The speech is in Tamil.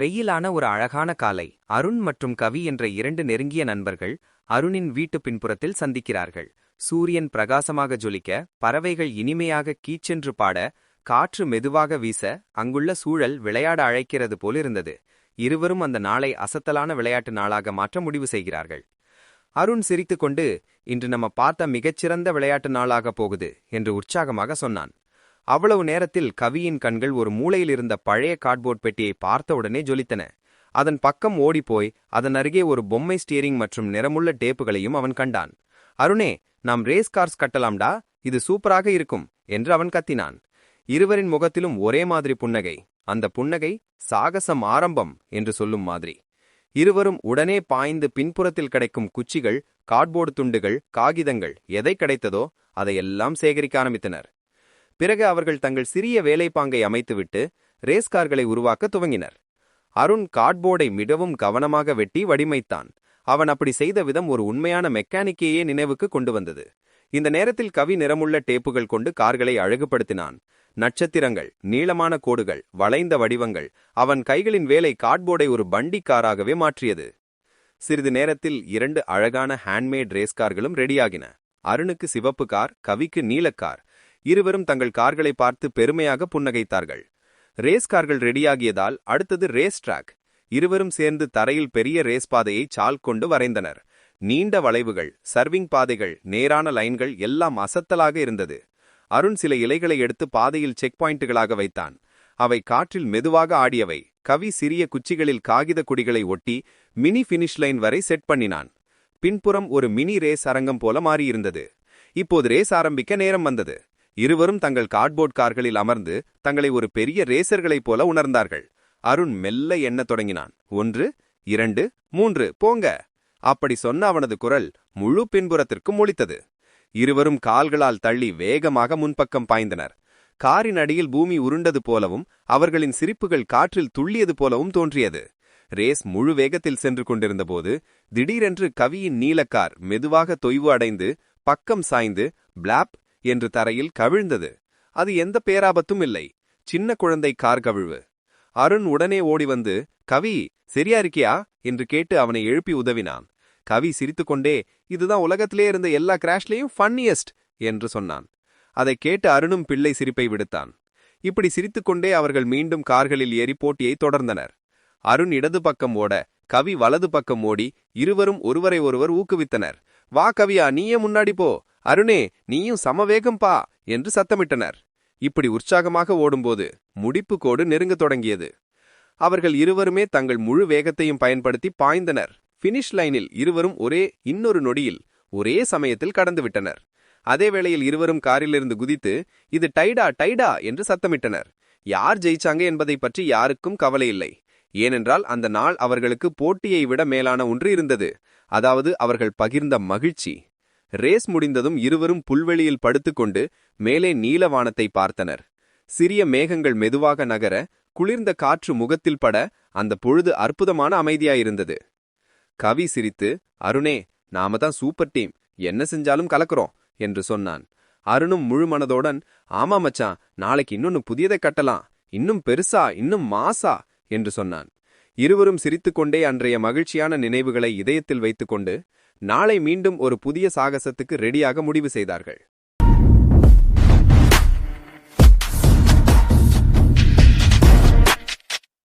வெயிலான ஒரு அழகான காலை அருண் மற்றும் கவி என்ற இரண்டு நெருங்கிய நண்பர்கள் அருணின் வீட்டு பின்புறத்தில் சந்திக்கிறார்கள். சூரியன் பிரகாசமாக ஜொலிக்க பறவைகள் இனிமையாக கீச்சென்று பாட காற்று மெதுவாக வீச அங்குள்ள சூழல் விளையாட அழைக்கிறது போலிருந்தது. இருவரும் அந்த நாளை அசத்தலான விளையாட்டு நாளாக மாற்ற முடிவு செய்கிறார்கள். அருண் சிரித்துக்கொண்டு இன்று நம்ம பார்த்த மிகச்சிறந்த விளையாட்டு நாளாக போகுது என்று உற்சாகமாக சொன்னான். அவ்வளவு நேரத்தில் கவியின் கண்கள் ஒரு மூலையில் இருந்த பழைய கார்ட்போர்ட் பெட்டியை பார்த்தவுடனே ஜொலித்தன. அதன் பக்கம் ஓடிப்போய் அதன் அருகே ஒரு பொம்மை ஸ்டியரிங் மற்றும் நிறமுள்ள டேப்புகளையும் அவன் கண்டான். அருணே நாம் ரேஸ் கார்ஸ் கட்டலாம்டா. இது சூப்பராக இருக்கும் என்று அவன் கத்தினான். இருவரின் முகத்திலும் ஒரே மாதிரி புன்னகை. அந்த புன்னகை சாகசம் ஆரம்பம் என்று சொல்லும் மாதிரி. இருவரும் உடனே பாய்ந்து பின்புறத்தில் கிடைக்கும் குச்சிகள் கார்ட்போர்டு துண்டுகள் காகிதங்கள் எதை கிடைத்ததோ அதையெல்லாம் சேகரிக்க ஆரம்பித்தனர். பிறகு அவர்கள் தங்கள் சிறிய வேலைப்பாங்கை அமைத்துவிட்டு ரேஸ் கார்களை உருவாக்க துவங்கினர். அருண் கார்ட்போர்டை மிகவும் கவனமாக வெட்டி வடிமைத்தான். அவன் அப்படி செய்த விதம் ஒரு உண்மையான மெக்கானிக்கையே நினைவுக்கு கொண்டு வந்தது. இந்த நேரத்தில் கவி நிறமுள்ள டேப்புகள் கொண்டு கார்களை அழகுபடுத்தினான். நட்சத்திரங்கள் நீளமான கோடுகள் வளைந்த வடிவங்கள் அவன் கைகளின் வேலை கார்ட்போர்டை ஒரு பண்டி காராகவே மாற்றியது. சிறிது நேரத்தில் இரண்டு அழகான ஹேண்ட்மேட் ரேஸ் கார்களும் ரெடியாகின. அருணுக்கு சிவப்பு கார் கவிக்கு நீலக்கார் இருவரும் தங்கள் கார்களை பார்த்து பெருமையாக புன்னகைத்தார்கள். ரேஸ் கார்கள் ரெடியாகியதால் அடுத்தது ரேஸ் ட்ராக். இருவரும் சேர்ந்து தரையில் பெரிய ரேஸ் பாதையை சால் கொண்டு வரைந்தனர். நீண்ட வளைவுகள் சர்விங் பாதைகள் நேரான லைன்கள் எல்லாம் அசத்தலாக இருந்தது. அருண் சில இலைகளை எடுத்து பாதையில் செக் பாயிண்ட்டுகளாக வைத்தான். அவை காற்றில் மெதுவாக ஆடியவை. கவி சிறிய குச்சிகளில் காகித குடிகளை ஒட்டி மினி ஃபினிஷ் லைன் வரை செட் பண்ணினான். பின்புறம் ஒரு மினி ரேஸ் அரங்கம் போல மாறியிருந்தது. இப்போது ரேஸ் ஆரம்பிக்க நேரம் வந்தது. இருவரும் தங்கள் கார்ட்போர்ட் கார்களில் அமர்ந்து தங்களை ஒரு பெரிய ரேசர்களைப் போல உணர்ந்தார்கள். அருண் மெல்ல எண்ணத் தொடங்கினான். ஒன்று இரண்டு மூன்று போங்க. அப்படி சொன்ன அவனது குரல் முழு பின்புறத்திற்கும் ஒழித்தது இருவரும் கால்களால் தள்ளி வேகமாக முன்பக்கம் பாய்ந்தனர். காரின் அடியில் பூமி உருண்டது போலவும் அவர்களின் சிரிப்புகள் காற்றில் துள்ளியது போலவும் தோன்றியது. ரேஸ் முழு வேகத்தில் சென்று கொண்டிருந்தபோது திடீரென்று கவியின் நீலக்கார் மெதுவாக தொய்வு அடைந்து பக்கம் சாய்ந்து பிளாப் என்று தரையில் கவிழ்ந்தது. அது எந்த பேராபத்தும் இல்லை. சின்ன குழந்தை கார் கவிழ்வு. அருண் உடனே ஓடி வந்து கவி சரியா இருக்கியா? என்று கேட்டு அவனை எழுப்பி உதவினான். கவி சிரித்துக்கொண்டே இதுதான் உலகத்திலே இருந்த எல்லா கிராஷ்லேயும் ஃபன்னியஸ்ட் என்று சொன்னான். அதை கேட்டு அருணும் பிள்ளை சிரிப்பை விடுத்தான். இப்படி சிரித்துக்கொண்டே அவர்கள் மீண்டும் கார்களில் ஏறி போட்டியை தொடர்ந்தனர். அருண் இடது பக்கம் ஓட கவி வலது பக்கம் ஓடி இருவரும் ஒருவரை ஒருவர் ஊக்குவித்தனர். வா கவியா நீயே முன்னாடி போ. அருணே நீயும் சமவேகம் பா என்று சத்தமிட்டனர். இப்படி உற்சாகமாக ஓடும்போது முடிப்பு கோடு நெருங்கத் தொடங்கியது. அவர்கள் இருவருமே தங்கள் முழு வேகத்தையும் பயன்படுத்தி பாய்ந்தனர். பினிஷ் லைனில் இருவரும் ஒரே இன்னொரு நொடியில் ஒரே சமயத்தில் கடந்துவிட்டனர் அதே வேளையில் இருவரும் காரிலிருந்து குதித்து இது டைடா டைடா என்று சத்தமிட்டனர். யார் ஜெயிச்சாங்க என்பதை பற்றி யாருக்கும் கவலை இல்லை. ஏனென்றால் அந்த நாள் அவர்களுக்கு போட்டியை விட மேலான ஒன்று இருந்தது. அதாவது அவர்கள் பகிர்ந்த மகிழ்ச்சி. ரேஸ் முடிந்ததும் இருவரும் புல்வெளியில் படுத்துக்கொண்டு மேலே நீலவானத்தை பார்த்தனர். சிறிய மேகங்கள் மெதுவாக நகர குளிர்ந்த காற்று முகத்தில் பட அந்த பொழுது அற்புதமான அமைதியாயிருந்தது. கவி சிரித்து அருணே நாம தான் சூப்பர் டீம். என்ன செஞ்சாலும் கலக்குறோம் என்று சொன்னான். அருணும் முழு மனதோடன் ஆமா மச்சான் நாளைக்கு இன்னொன்னு புதியதை கட்டலாம். இன்னும் பெருசா இன்னும் மாசா என்று சொன்னான். இருவரும் சிரித்துக்கொண்டே அன்றைய மகிழ்ச்சியான நினைவுகளை இதயத்தில் வைத்துக்கொண்டு நாளை மீண்டும் ஒரு புதிய சாகசத்துக்கு ரெடியாக முடிவு செய்தார்கள்.